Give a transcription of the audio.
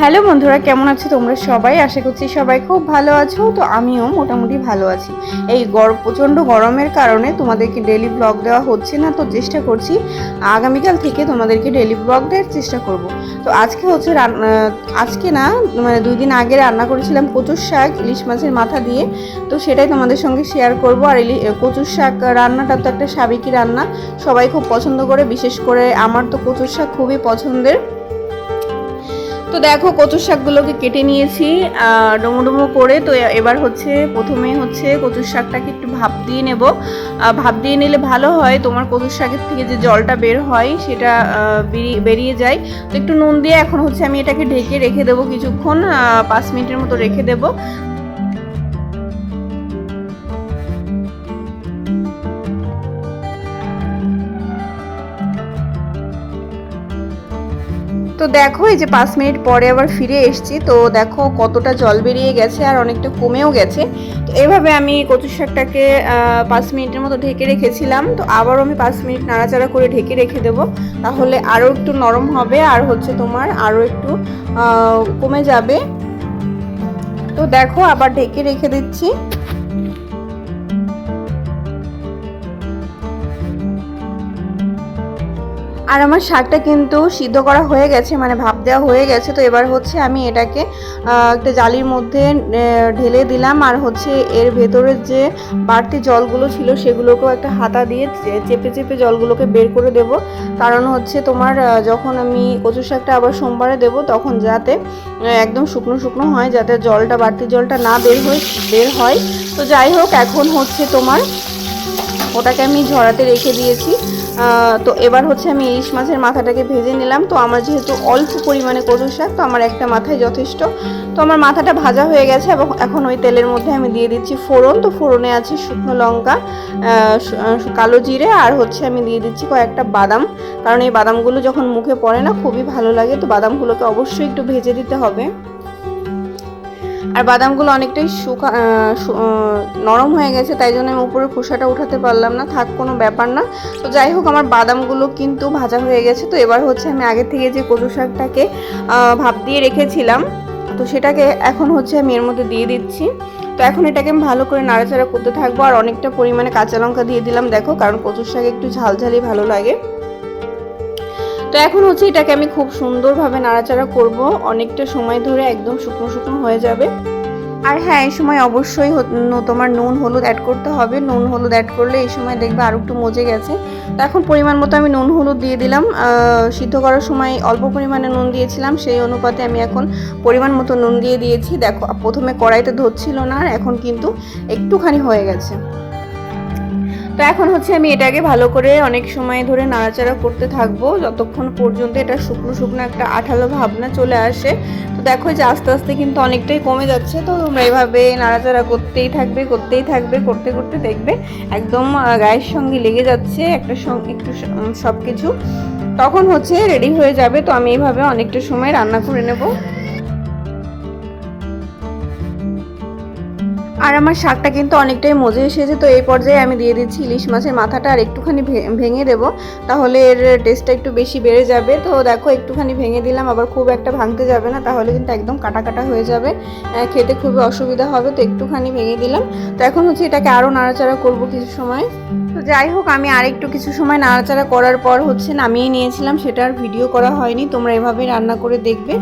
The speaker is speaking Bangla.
হ্যালো বন্ধুরা, কেমন আছো তোমরা সবাই? আশা করছি সবাই খুব ভালো আছো। তো আমিও মোটামুটি ভালো আছি। এই গরম প্রচণ্ড গরমের কারণে তোমাদেরকে ডেলি ব্লগ দেওয়া হচ্ছে না, তো চেষ্টা করছি আগামীকাল থেকে তোমাদেরকে ডেলি ব্লগ দেওয়ার চেষ্টা করব। তো আজকে হচ্ছে আজকে না মানে দুই দিন আগে রান্না করেছিলাম কচুর শাক, ইলিশ মাছের মাথা দিয়ে। তো সেটাই তোমাদের সঙ্গে শেয়ার করব। আর ইলি কচুর শাক রান্নাটা তো একটা সাবেকি রান্না। সবাই খুব পছন্দ করে, বিশেষ করে আমার তো কচুর শাক খুবই পছন্দের। তো দেখো কচু শাকগুলোকে কেটে নিয়েছি ডুমো ডুমো করে। তো এবার হচ্ছে প্রথমে হচ্ছে কচু শাকটাকে একটু ভাপ দিয়ে নেব। ভাপ দিয়ে নিলে ভালো হয়, তোমার কচু শাকের থেকে যে জলটা বের হয় সেটা বেরিয়ে যায়। তো একটু নুন দিয়ে এখন হচ্ছে আমি এটাকে ঢেকে রেখে দেবো কিছুক্ষণ পাঁচ মিনিটের মতো রেখে দেবো। তো দেখো, এই যে পাঁচ মিনিট পরে আবার ফিরে এসেছি। তো দেখো কতটা জল বেরিয়ে গেছে আর অনেকটা কমেও গেছে। তো এভাবে আমি কচু শাকটাকে পাঁচ মিনিটের মতো ঢেকে রেখেছিলাম। তো আবারও আমি পাঁচ মিনিট নাড়াচাড়া করে ঢেকে রেখে দেবো। তাহলে আরও একটু নরম হবে আর হচ্ছে তোমার আরও একটু কমে যাবে। তো দেখো আবার ঢেকে রেখে দিচ্ছি। আর আমার শাকটা কিন্তু সিদ্ধ করা হয়ে গেছে মানে ভাপ দেওয়া হয়ে গেছে, তো এবার হচ্ছে আমি এটাকে একটা জালির মধ্যে ঢেলে দিলাম। আর হচ্ছে এর ভেতরের যে বাড়তি জলগুলো ছিল সেগুলোকেও একটা হাতা দিয়ে চেপে চেপে জলগুলোকে বের করে দেব। কারণ হচ্ছে তোমার যখন আমি কচু শাকটা আবার সোমবারে দেব, তখন যাতে একদম শুকনো শুকনো হয়, যাতে জলটা, বাড়তি জলটা না বের হয়ে, বের হয়। তো যাই হোক, এখন হচ্ছে তোমার, ওটাকে আমি ঝরাতে রেখে দিয়েছি। তো এবার হচ্ছে আমি ইলিশ মাছের মাথাটাকে ভেজে নিলাম। তো আমার যেহেতু অল্প পরিমাণে কচু শাক, তো আমার একটা মাথায় যথেষ্ট। তো আমার মাথাটা ভাজা হয়ে গেছে এবং এখন ওই তেলের মধ্যে আমি দিয়ে দিচ্ছি ফোড়ন। তো ফোড়নে আছে শুকনো লঙ্কা কালো জিরে আর হচ্ছে আমি দিয়ে দিচ্ছি কয়েকটা বাদাম। কারণ এই বাদামগুলো যখন মুখে পড়ে না, খুবই ভালো লাগে। তো বাদামগুলোকে অবশ্যই একটু ভেজে দিতে হবে। আর বাদামগুলো অনেকটাই শুকা নরম হয়ে গেছে, তাই জন্য আমি উপরে খোসাটা উঠাতে পারলাম না, থাক, কোনো ব্যাপার না। তো যাই হোক, আমার বাদামগুলো কিন্তু ভাজা হয়ে গেছে, তো এবার হচ্ছে আমি আগে থেকে যে কচু শাকটাকে ভাপ দিয়ে রেখেছিলাম, তো সেটাকে এখন হচ্ছে আমি এর মধ্যে দিয়ে দিচ্ছি। তো এখন এটাকে আমি ভালো করে নাড়াচাড়া করতে থাকব, আর অনেকটা পরিমাণে কাঁচা লঙ্কা দিয়ে দিলাম, দেখো, কারণ কচুর শাক একটু ঝালঝালি ভালো লাগে। তো এখন হচ্ছে এটাকে আমি খুব সুন্দরভাবে নাড়াচাড়া করব। অনেকটা সময় ধরে একদম শুকনো শুকনো হয়ে যাবে। আর হ্যাঁ এই সময় অবশ্যই তোমার নুন হলুদ অ্যাড করতে হবে। নুন হলুদ অ্যাড করলে এই সময় দেখবে আরও একটু মজে গেছে। তো এখন পরিমাণ মতো আমি নুন হলুদ দিয়ে দিলাম। সিদ্ধ করার সময় অল্প পরিমাণে নুন দিয়েছিলাম। সেই অনুপাতে আমি এখন পরিমাণ মতো নুন দিয়ে দিয়েছি। দেখো, প্রথমে কড়াইতে ধরছিল না, আর এখন কিন্তু একটুখানি হয়ে গেছে। তো এখন হচ্ছে আমি এটাকে ভালো করে অনেক সময় ধরে নাড়াচাড়া করতে থাকব। যতক্ষণ পর্যন্ত এটা শুকনো শুকনো একটা আঠালো ভাবনা চলে আসে, তো দেখো যে আস্তে আস্তে কিন্তু অনেকটাই কমে যাচ্ছে। তো তোমরা এভাবে নাড়াচাড়া করতেই থাকবে করতেই থাকবে, করতে করতে দেখবে একদম গায়ের সঙ্গে লেগে যাচ্ছে একটা একটু সব কিছু তখন হচ্ছে রেডি হয়ে যাবে, তো আমি এইভাবে অনেকটা সময় রান্না করে নেব। আর আমার শাকটা কিন্তু অনেকটাই মজে এসেছে, তো এই পর্যায়ে আমি দিয়ে দিচ্ছি ইলিশ মাছের মাথাটা আর একটুখানি ভেঙে দেব, তাহলে এর টেস্টটা একটু বেশি বেড়ে যাবে। তো দেখো একটুখানি ভেঙে দিলাম, আবার খুব একটা ভাঙতে যাবে না, তাহলে কিন্তু একদম কাটা কাটা হয়ে যাবে। খেতে খুবই অসুবিধা হবে, তো একটুখানি ভেঙে দিলাম। তো এখন হচ্ছে এটাকে আরও নাড়াচাড়া করব কিছু সময়। তো যাই হোক, আমি আর একটু কিছু সময় নাড়াচাড়া করার পর হচ্ছে নামিয়ে নিয়েছিলাম সেটার ভিডিও করা হয়নি, তোমরা এভাবে রান্না করে দেখবে।